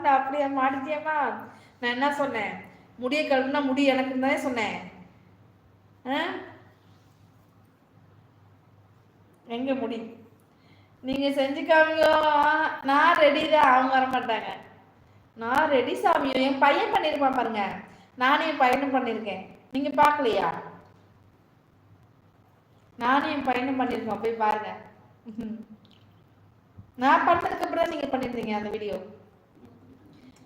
மாட்டேன் அப்படியே மாட்டிட்டியம்மா நான் என்ன சொன்னேன்? முடிய கழுவுனா முடி எனக்கு தானே சொன்னேன். எங்க முடி? நீங்க செஞ்சு நான் ரெடி தான். அவங்க வர மாட்டாங்க. நான் ரெடி சாமியோ என் பையன் பண்ணியிருப்பான் பாருங்க. நானும் என் பையனும் பண்ணியிருக்கேன் நீங்க பார்க்கலையா? நானும் என் பையனும் பண்ணியிருக்கோம் போய் பாருங்க. நான் பண்ணதுக்கு அப்புறம் நீங்க பண்ணிருந்தீங்க அந்த வீடியோ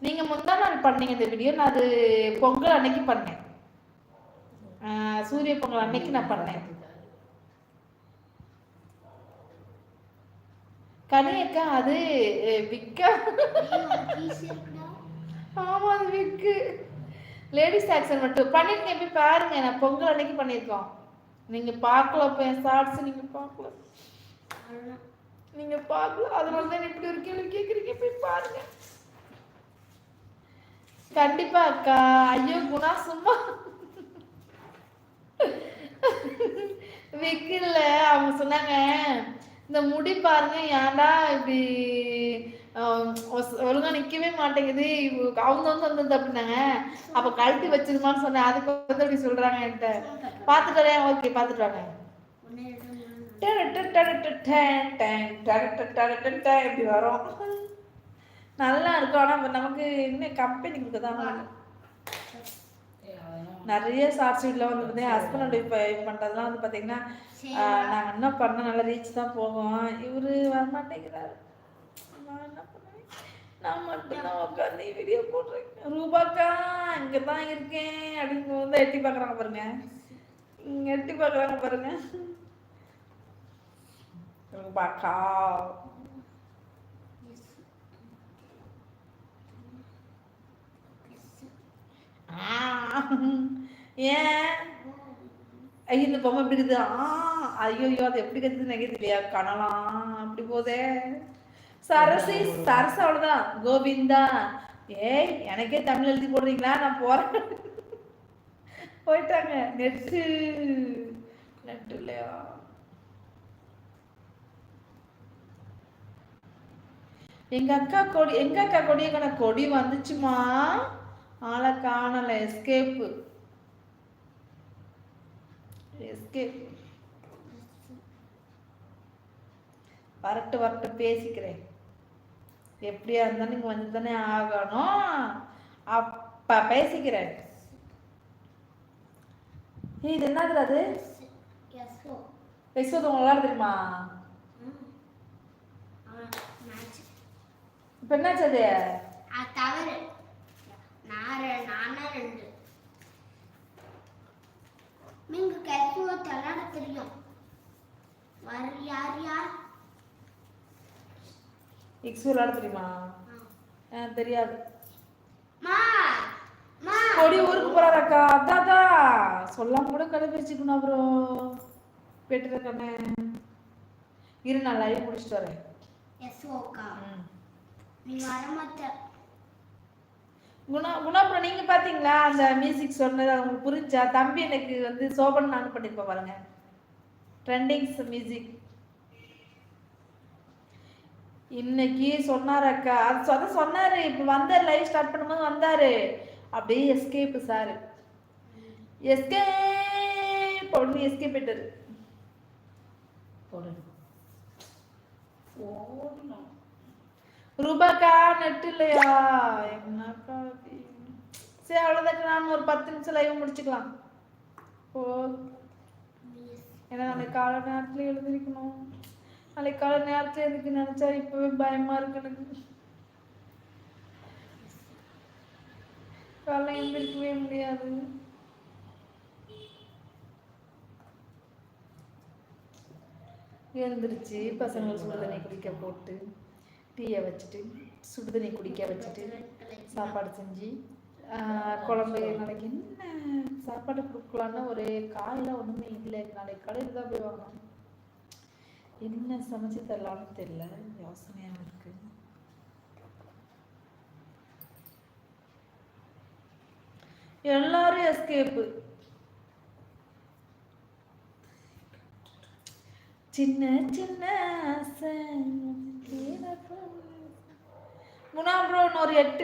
நீங்க முந்தா நாள் பண்ணீங்க இந்த வீடியோ நான் அது பொங்கல் அன்னைக்கு பண்ணேன். சூரிய பொங்கல் அன்னைக்கு நான் பண்ணேன். கனியக்கா அது விக்க. ஆமா அது விக்கு. லேடிஸ் ஆக்சன் மட்டும் பண்ணிருக்கேன் போய் பாருங்க. நான் பொங்கல் அன்னைக்கு பண்ணியிருக்கோம். நீங்க பார்க்கல இப்போ என் ஷார்ட்ஸ் நீங்க பார்க்கல. நீங்க பார்க்கல. அதனால தான் இப்படி கேள்வி கேட்குறீங்க போய் பாருங்க. கண்டிப்பா அக்கா ஐயோ குணா சும்மா விக்கில்ல அவங்க சொன்னாங்க இந்த முடி பாருங்க ஏன்டா இப்படி ஒழுங்கா நிக்கவே மாட்டேங்குது அவங்க வந்து வந்தது அப்படின்னாங்க அப்ப கழட்டி வச்சிருமான்னு சொன்னேன் அதுக்கு வந்து அப்படி சொல்றாங்க என்கிட்ட பாத்துட்டு வரேன் ஓகே பாத்துட்டு வாங்க இப்படி வரும் நல்லா இருக்கும் ஆனா நமக்கு இன்னும் கம்பெனி கொடுக்கதான் நிறைய ஷார்ட்ஸ் வீட்டில் வந்து பார்த்தீங்கன்னா ஹஸ்பண்ட் இப்போ பண்ணுறதுலாம் வந்து பார்த்தீங்கன்னா நாங்கள் என்ன பண்ண நல்லா ரீச் தான் போவோம். இவர் வரமாட்டேங்கிறாரு. நான் என்ன பண்ணுவேன்? நான் மட்டும்தான் உட்காந்து வீடியோ போடுறேன் ரூபாக்கா இங்கே தான் இருக்கேன். அப்படின்னு வந்து எட்டி பார்க்குறாங்க பாருங்க. இங்கே எட்டி பார்க்குறாங்க பாருங்க. ரூபாக்கா ஏன்? ஐயோ இந்த பொம்மை எப்படி இருக்குது? ஆ ஐயோ ஐயோ அது எப்படி கத்துது நினைக்கிறது இல்லையா கணலாம் அப்படி போதே. சரசி சரசு அவ்வளோதான் கோவிந்தா. ஏய் எனக்கே தமிழ் எழுதி போடுறீங்களா? நான் போறேன். போயிட்டாங்க. நெட்டு. நெட்டு இல்லையா? எங்க அக்கா கொடி எங்க அக்கா கொடிய கொடி வந்துச்சுமா? ஆளை காணல எஸ்கேப்பு. எஸ்கேப். வரட்டு வரட்டு பேசிக்கிறேன். எப்படியா இருந்தாலும் நீங்க வந்து தானே ஆகணும். அப்ப பேசிக்கிறேன். இது என்னது அது? யசோது உங்களால தெரியுமா? இப்ப என்னாச்சு அது தவறு. நானா ரெண்டு நீங்க கெஸ்போ தலாட தெரியும். வர யார் யார்? இக்ஸ் விளையாட தெரியுமா தெரியாது. மா மா. கொடி ஊருக்கு போறாராக்கா அதாதா சொல்லாம கூட கடைபிடிச்சுக்கணும் அப்புறம். பெட்டுற கண்ணே இரு நான் லைவ் முடிச்சுட்டு வரேன். எஸ் ஓகா நீ வர மாட்ட. குணா குணா நீங்க பாத்தீங்களா? அந்த மியூசிக் சொன்னது அவங்களுக்கு புரிஞ்சா? தம்பி எனக்கு வந்து சோபன் நான் பண்ணிருப்பேன் பாருங்க. ட்ரெண்டிங்ஸ் மியூசிக் இன்னைக்கு சொன்னார் அக்கா. அது அதான் சொன்னாரு. இப்போ வந்தார் லைவ் ஸ்டார்ட் பண்ணும்போது வந்தாரு. அப்படியே எஸ்கேப் சார். எஸ்கேப் அப்படின்னு எஸ்கேப் போயிட்டாரு ரூபாக்கா நட்டு இல்லையா? என்னக்கா? சரி அவ்வளோதாக்கா நான் ஒரு பத்து நிமிஷம் லைவ் முடிச்சுக்கலாம். ஓ ஏன்னா நாளைக்கு காலை நேரத்தில் எழுந்திருக்கணும். நாளைக்கு காலை நேரத்தில் எதுக்கு நினச்சா இப்போவே பயமாக இருக்கு எனக்கு. காலைல எழுந்திருக்கவே முடியாது. எழுந்திரிச்சு பசங்களை சுடு தண்ணி குடிக்க போட்டு டீயை வச்சுட்டு சுடுதண்ணி குடிக்க வச்சுட்டு சாப்பாடு செஞ்சு குழம்பு நாளைக்கு என்ன சாப்பாடு கொடுக்கலான்னு ஒரே காயெல்லாம் ஒன்றுமே இல்லை. நாளைக்கு கடையில் தான் போய் வாங்கணும். என்ன சமைச்சு தரலாம்னு தெரியல. யோசனையாக இருக்கு. எல்லாரும் எஸ்கேப்பு சின்ன சின்ன ஆசை. முனா ஒரு எட்டு